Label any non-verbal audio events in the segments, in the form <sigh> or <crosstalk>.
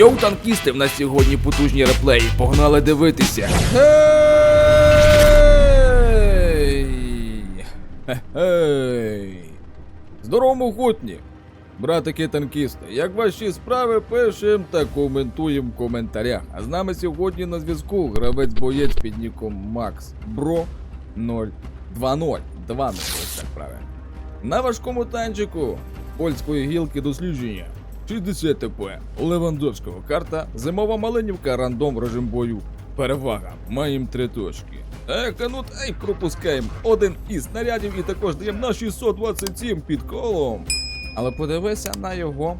Йоу, танкісти, в нас сьогодні потужні реплеї. Погнали дивитися. Гей! Гей! Здорово, хутні! Братики танкісти, як ваші справи пишем та коментуємо в коментарях. А з нами сьогодні на зв'язку гравець боєць під ніком Макс Бро 020. 2 ось так правильно. На важкому танчику польської гілки дослідження 60 ТП Левандовського карта, зимова малинівка, рандом режим бою. Перевага, маємо три точки. Е, канут, ей, пропускаємо один із снарядів і також даємо на 627 під колом. Але подивися на його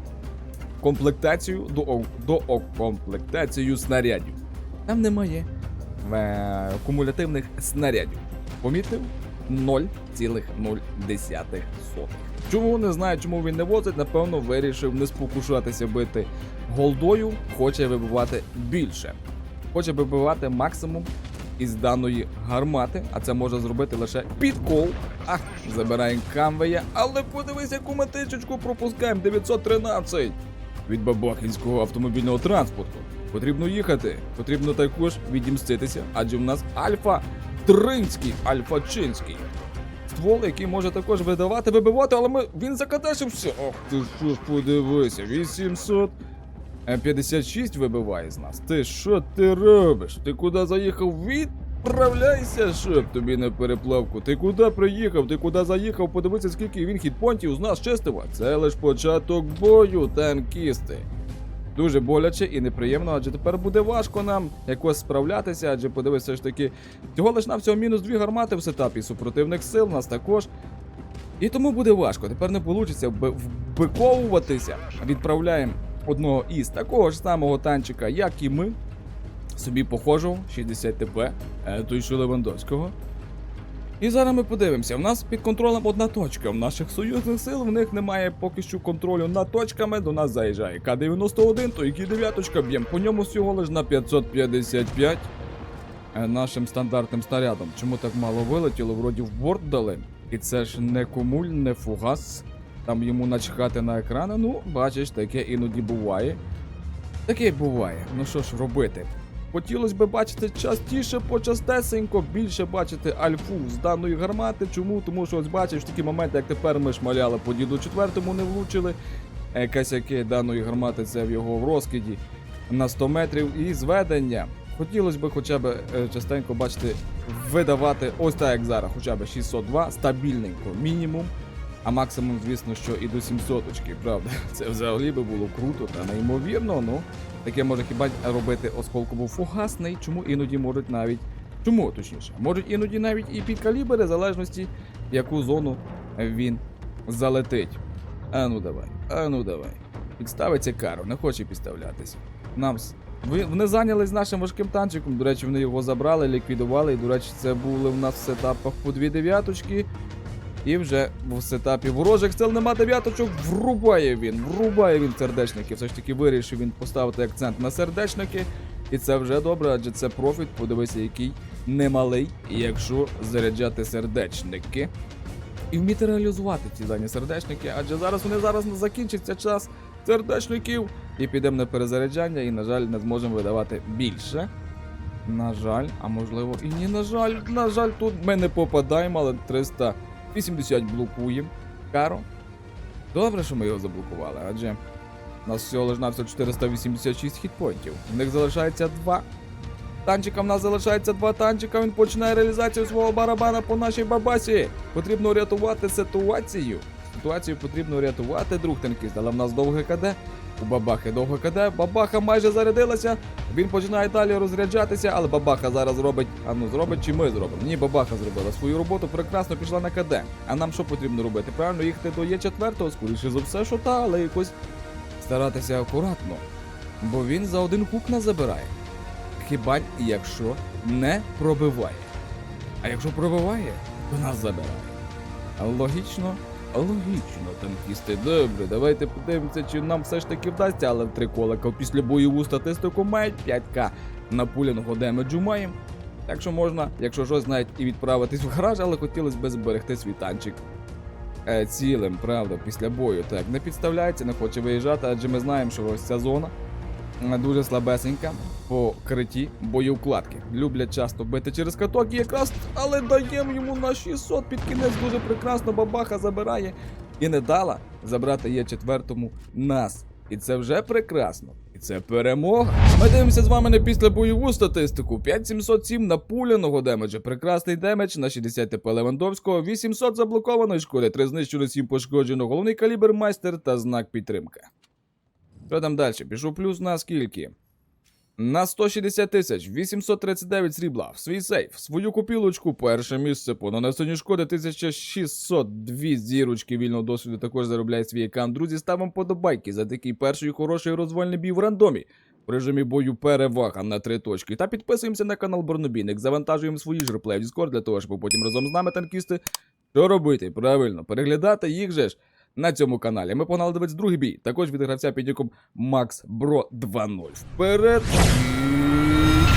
комплектацію до, до комплектацію снарядів. Там немає е, кумулятивних снарядів. Помітив? 0,0. Чому не знаю, чому він не возить, напевно, вирішив не спокушатися бити голдою, хоче вибивати більше. Хоче вибивати максимум із даної гармати, а це може зробити лише підкол. Ах, забираємо камвея, але подивись, яку метичечку пропускаємо 913 від Бабахінського автомобільного транспорту. Потрібно їхати, потрібно також відімститися, адже в нас Альфа Тринський, Альфа Чинський. Ствол, який може також видавати, вибивати, але ми він закадешився. Ох ти що ж подивися, 856 вибиває з нас. Ти що ти робиш? Ти куди заїхав? Відправляйся, щоб тобі не переплавку. Ти куди приїхав? Ти куди заїхав? Подивися, скільки він хітпонтів з нас чистив. Це лиш початок бою, танкісти. Дуже боляче і неприємно, адже тепер буде важко нам якось справлятися, адже подивись, ж таки, цього лиш навсього мінус дві гармати в сетапі супротивних сил, нас також. І тому буде важко. Тепер не вийде вбиковуватися. Відправляємо одного із такого ж самого танчика, як і ми. Собі похожого, 60 ТП, той що Левандовського. І зараз ми подивимося. У нас під контролем одна точка. В наших союзних сил в них немає поки що контролю над точками. До нас заїжджає К-91, то які дев'яточка б'ємо по ньому всього лиш на 555 е, нашим стандартним снарядом. Чому так мало вилетіло? Вроді в борт дали. І це ж не кумуль, не фугас. Там йому начхати на екрани. Ну, бачиш, таке іноді буває. Таке буває. Ну що ж робити? Хотілося б бачити частіше, почастесенько, більше бачити альфу з даної гармати. Чому? Тому що ось бачиш такі моменти, як тепер ми шмаляли по діду четвертому, не влучили. Косяки даної гармати це в його в розкиді на 100 метрів і зведення. Хотілося б хоча б е, частенько бачити видавати ось так, як зараз, хоча б 602, стабільненько мінімум. А максимум, звісно, що і до 700 очки, правда. <laughs> Це взагалі би було круто та неймовірно. Ну, таке може хіба робити осколково фугасний, чому іноді можуть навіть. Чому точніше? Можуть іноді навіть і під калібри, в залежності, в яку зону він залетить. А ну давай, а ну давай. Підставиться кару, не хоче підставлятися. Нам вони зайнялись нашим важким танчиком. До речі, вони його забрали, ліквідували. І, до речі, це були в нас в сетапах по дві дев'яточки. І вже в сетапі ворожих сил нема дев'яточок. Врубає він, врубає він сердечники. Все ж таки вирішив він поставити акцент на сердечники. І це вже добре, адже це профіт. Подивися, який немалий, якщо заряджати сердечники. І вміти реалізувати ці дані сердечники, адже зараз вони зараз закінчиться час сердечників. І підемо на перезаряджання, і, на жаль, не зможемо видавати більше. На жаль, а можливо і ні, на жаль, на жаль, тут ми не попадаємо, але 380 блокуємо. Каро. Добре, що ми його заблокували, адже у нас всього лиш навсього 486 хітпоінтів. В них залишається два. Танчика в нас залишається два танчика. Він починає реалізацію свого барабана по нашій бабасі. Потрібно рятувати ситуацію. Ситуацію потрібно рятувати, друг танкіст, але в нас довге КД. У бабахи довго КД. Бабаха майже зарядилася. Він починає далі розряджатися, але бабаха зараз робить. А ну зробить чи ми зробимо? Ні, бабаха зробила свою роботу, прекрасно пішла на КД. А нам що потрібно робити? Правильно їхати до Є4, скоріше за все, що та, але якось старатися акуратно. Бо він за один хук нас забирає. Хіба якщо не пробиває. А якщо пробиває, то нас забирає. Логічно? Логічно, танкісти. Добре, давайте подивимося, чи нам все ж таки вдасться, але три колика після бойову статистику мають 5к напуляного демеджу маємо. Так що можна, якщо щось навіть і відправитись в гараж, але хотілося б зберегти свій танчик е, цілим, правда, після бою. Так, не підставляється, не хоче виїжджати, адже ми знаємо, що ось ця зона дуже слабесенька по криті боєвкладки. Люблять часто бити через каток і якраз, але даємо йому на 600 під кінець дуже прекрасно. Бабаха забирає і не дала забрати є четвертому нас. І це вже прекрасно. І це перемога. Ми дивимося з вами на післябойову статистику. 5707 напуляного демеджа. Прекрасний демедж на 60 ТП Левандовського, 800 заблокованої шкоди, 3 знищено 7 пошкоджено. Головний калібр майстер та знак підтримки. Що там далі? Пішов плюс на скільки? На 160 тисяч, 839 срібла. В свій сейф, свою купілочку, перше місце по нанесенню шкоди 1602 зірочки вільного досвіду також заробляє свій аккаунт. Друзі, ставимо подобайки за такий перший хороший розвольний бій в рандомі. В режимі бою перевага на три точки. Та підписуємося на канал Борнобійник, завантажуємо свої ж реплеї в Discord для того, щоб потім разом з нами танкісти. Що робити? Правильно, переглядати їх же ж на цьому каналі. Ми погнали дивитися другий бій. Також від гравця під ніком Max Bro 2.0. Вперед!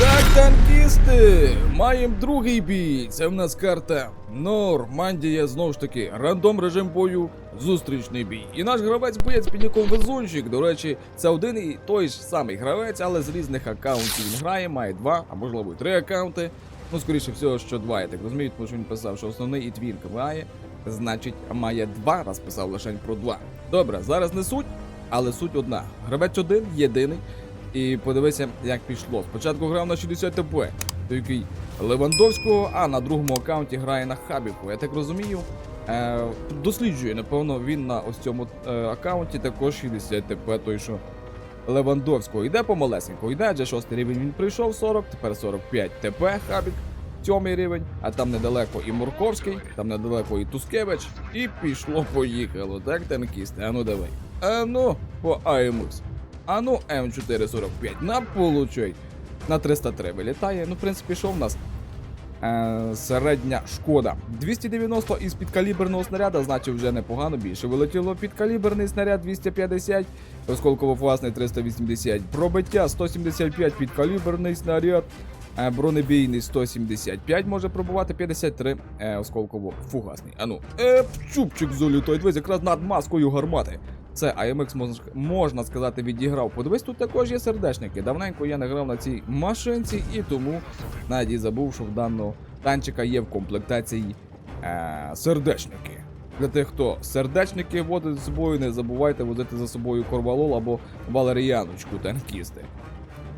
Так, танкісти! Маємо другий бій. Це в нас карта Нормандія. Знову ж таки, рандом режим бою, зустрічний бій. І наш гравець боєць під ніком Везунчик. До речі, це один і той ж самий гравець, але з різних аккаунтів він грає, має два, а можливо три аккаунти. Ну, скоріше всього, що два, я так розумію, тому що він писав, що основний і твінк має. Значить, має два, раз писав лише про два. Добре, зараз не суть, але суть одна. Гравець один, єдиний. І подивися, як пішло. Спочатку грав на 60 ТП, який Левандовського, а на другому аккаунті грає на Хабіку. Я так розумію. Е, досліджує, напевно, він на ось цьому е, аккаунті також 60 ТП, той що Левандовського. Йде помалесенько, йде, адже шостий рівень він прийшов 40, тепер 45 ТП Хабік. Сьомий рівень, а там недалеко і Мурковський, там недалеко і Тускевич. І пішло, поїхало. Так, танкісти, а ну давай. А ну, по АМС. А ну, М445, на получай. На 303 вилітає. Ну, в принципі, що в нас? Е, середня шкода. 290 із підкаліберного снаряда, значить вже непогано. Більше вилетіло підкаліберний снаряд 250, осколково-фугасний 380. Пробиття 175 підкаліберний снаряд. Е, Бронебійний 175 може пробувати 53 е, осколково-фугасний. Ану, е, чупчик залітає, дивись, якраз над маскою гармати. Це AMX, можна, сказати, відіграв. Подивись, тут також є сердечники. Давненько я не грав на цій машинці, і тому навіть і забув, що в даного танчика є в комплектації е, сердечники. Для тих, хто сердечники водить з собою, не забувайте возити за собою корвалол або валеріаночку танкісти.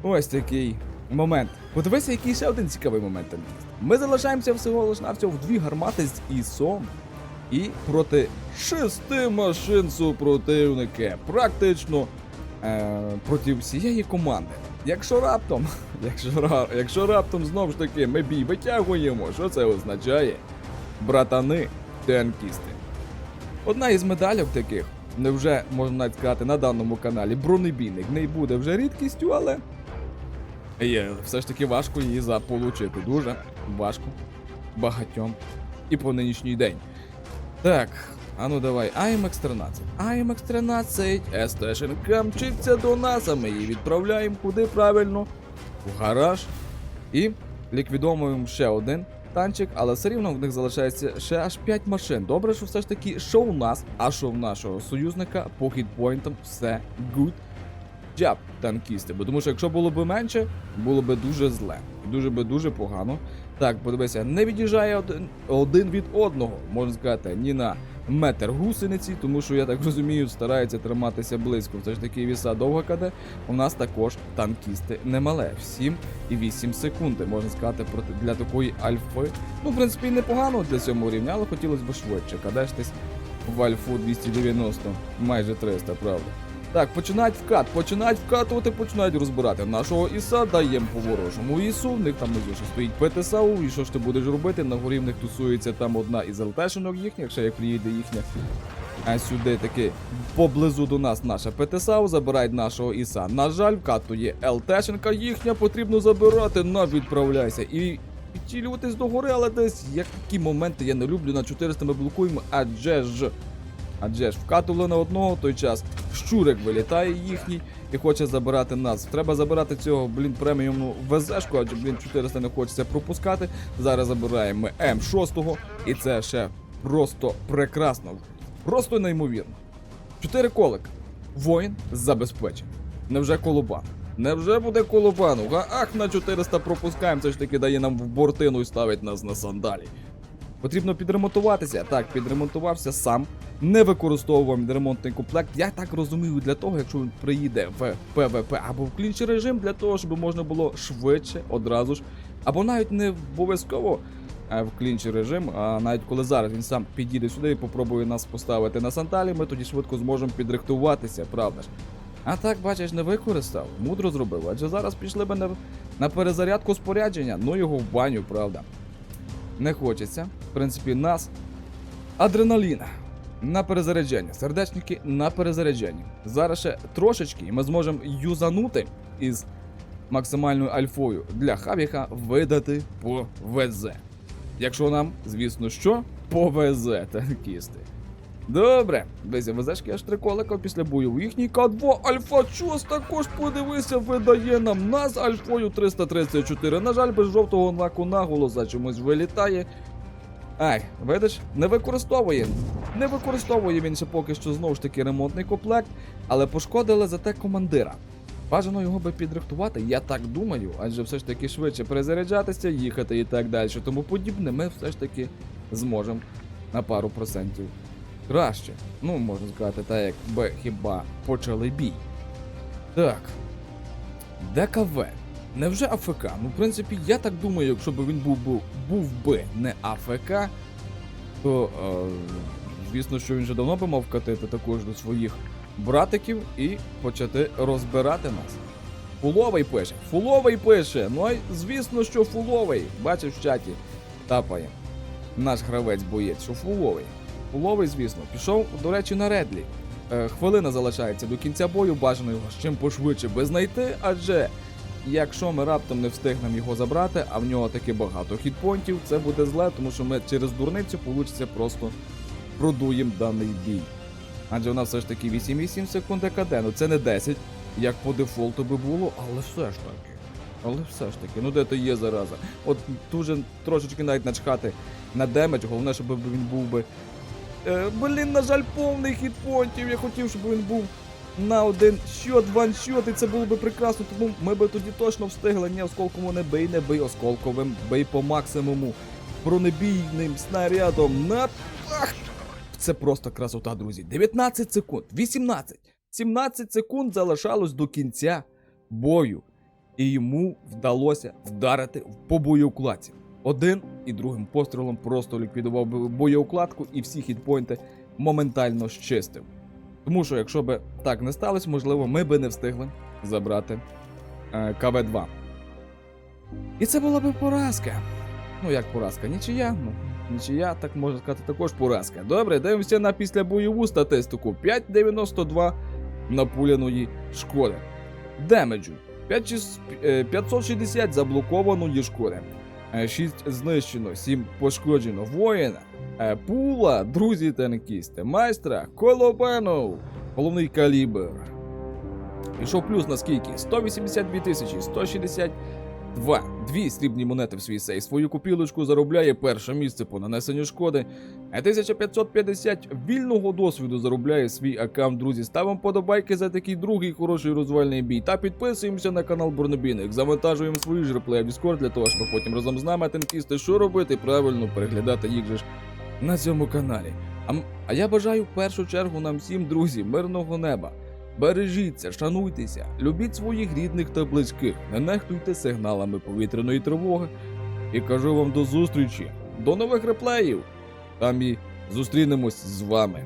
Ось такий момент. Подивися, який ще один цікавий момент танкіст. Ми залишаємося всього лиш навсього в дві гармати з ІСом і проти шести машин супротивника. Практично е, проти всієї команди. Якщо раптом, <laughs> якщо, якщо раптом знову ж таки ми бій витягуємо, що це означає? Братани танкісти. Одна із медальок таких, невже можна навіть сказати на даному каналі, бронебійник не буде вже рідкістю, але є, все ж таки важко її заполучити. Дуже важко багатьом. І по нинішній день. Так, а ну давай, AMX 13. AMX 13, СТшенка мчиться до нас, а ми її відправляємо куди правильно? В гараж. І ліквідовуємо ще один танчик, але все рівно в них залишається ще аж 5 машин. Добре, що все ж таки, що у нас, а що в нашого союзника по хітпойнтам все good job, танкісти. Бо тому що якщо було б менше, було б дуже зле. Дуже би дуже погано. Так, подивися, не від'їжджає один, один від одного, можна сказати, ні на метр гусениці, тому що я так розумію, стараються триматися близько. Все ж таки віса довга каде. У нас також танкісти немале. В 7 і 8 секунди, можна сказати, проти для такої альфи. Ну, в принципі, непогано для цього рівня, але хотілося б швидше. Кадештесь в альфу 290, майже 300, правда. Так, починають вкат, починають вкатувати, починають розбирати нашого Іса, даємо по ворожому Ісу, в них там внизу ще стоїть ПТСАУ, і що ж ти будеш робити? На горі в них тусується там одна із ЛТшинок їхніх, ще як приїде їхня. А сюди таки поблизу до нас наша ПТСАУ, забирають нашого Іса. На жаль, вкатує ЛТшенка їхня, потрібно забирати, на відправляйся. І підцілюватись до гори, але десь які моменти я не люблю. На 400 ми блокуємо, адже ж. Адже ж вкатували на одного той час. Щурик вилітає їхній і хоче забирати нас. Треба забирати цього, блін, преміумну ВЗшку, адже, блін, 400 не хочеться пропускати. Зараз забираємо ми М6, і це ще просто прекрасно. Просто неймовірно. Чотири колик. Воїн забезпечений. Невже колобан? Невже буде колобануха? Ах, на 400 пропускаємо, це ж таки дає нам в бортину і ставить нас на сандалі. Потрібно підремонтуватися. Так, підремонтувався сам. Не використовував ремонтний комплект. Я так розумію, для того, якщо він приїде в ПВП або в клінч режим, для того, щоб можна було швидше одразу ж, або навіть не обов'язково е, в клінч режим, а навіть коли зараз він сам підійде сюди і попробує нас поставити на сандалі, ми тоді швидко зможемо підрихтуватися, правда ж? А так, бачиш, не використав, мудро зробив, адже зараз пішли б на, на перезарядку спорядження, ну його в баню, правда. Не хочеться. В принципі, нас адреналін на перезарядження, сердечники на перезарядження. Зараз ще трошечки і ми зможемо юзанути із максимальною альфою для Хавіха видати по ВЗ. Якщо нам, звісно, що повезе танкісти. Добре, без ВЗшки аж три колика після бою. У їхній К2 Альфа Чус також подивися, видає нам нас Альфою 334. На жаль, без жовтого знаку наголоса чомусь вилітає. Ай, видиш, не використовує. Не використовує він ще поки що знову ж таки ремонтний комплект, але пошкодили зате командира. Бажано його би підрихтувати, я так думаю, адже все ж таки швидше перезаряджатися, їхати і так далі. Тому подібне ми все ж таки зможемо на пару процентів краще. Ну, можна сказати, так якби хіба почали бій. Так. ДКВ. Невже АФК? Ну, в принципі, я так думаю, якщо б він був, був, був би не АФК, то е, звісно, що він вже давно би мав катити також до своїх братиків і почати розбирати нас. Фуловий пише, фуловий пише. Ну й звісно, що фуловий. Бачив в чаті. Тапає. Наш гравець боєць, що фуловий. Фуловий, звісно, пішов, до речі, на редлі. Е, хвилина залишається до кінця бою, бажано його з чим пошвидше би знайти, адже якщо ми раптом не встигнемо його забрати, а в нього таки багато хітпонтів, це буде зле, тому що ми через дурницю получиться просто продуємо даний бій. Адже у нас все ж таки 8,8 секунд КД, ну це не 10, як по дефолту би було, але все ж таки. Але все ж таки, ну де то є зараза. От дуже трошечки навіть начхати на демедж, головне, щоб він був би. Е, блін, на жаль, повний хітпонтів. Я хотів, щоб він був на один щот, ваншот, і це було би прекрасно, тому ми би тоді точно встигли. Ні, осколково не бий, не бий осколковим, бий по максимуму. Бронебійним снарядом на. Ах! Це просто красота, друзі. 19 секунд, 18, 17 секунд залишалось до кінця бою. І йому вдалося вдарити по боєукладці. Один і другим пострілом просто ліквідував боєукладку і всі хітпойнти моментально щистив. Тому що, якщо би так не сталося, можливо, ми би не встигли забрати е, КВ-2. І це була би поразка. Ну, як поразка? Нічия. Ну, нічия, так можна сказати, також поразка. Добре, дивимося на післябойову статистику. 5,92 напуляної шкоди. Демеджу. 5 чис- е, 560 заблокованої шкоди. 6 знищено, 7 пошкоджено воїна. Е, Пула, друзі танкісти, майстра, колобанов, головний калібр. Пішов плюс на скільки? 182 тисячі, 162. Дві срібні монети в свій сейф. Свою купілочку заробляє перше місце по нанесенню шкоди. 1550 вільного досвіду заробляє свій аккаунт, друзі. Ставимо подобайки за такий другий хороший розвальний бій. Та підписуємося на канал Бурнобійник. Завантажуємо свої ж реплеї в Discord для того, щоб потім разом з нами танкісти, що робити, правильно переглядати їх же ж на цьому каналі. А, а я бажаю в першу чергу нам всім, друзі, мирного неба. Бережіться, шануйтеся, любіть своїх рідних та близьких, не нехтуйте сигналами повітряної тривоги. І кажу вам до зустрічі, до нових реплеїв. Там і зустрінемось з вами.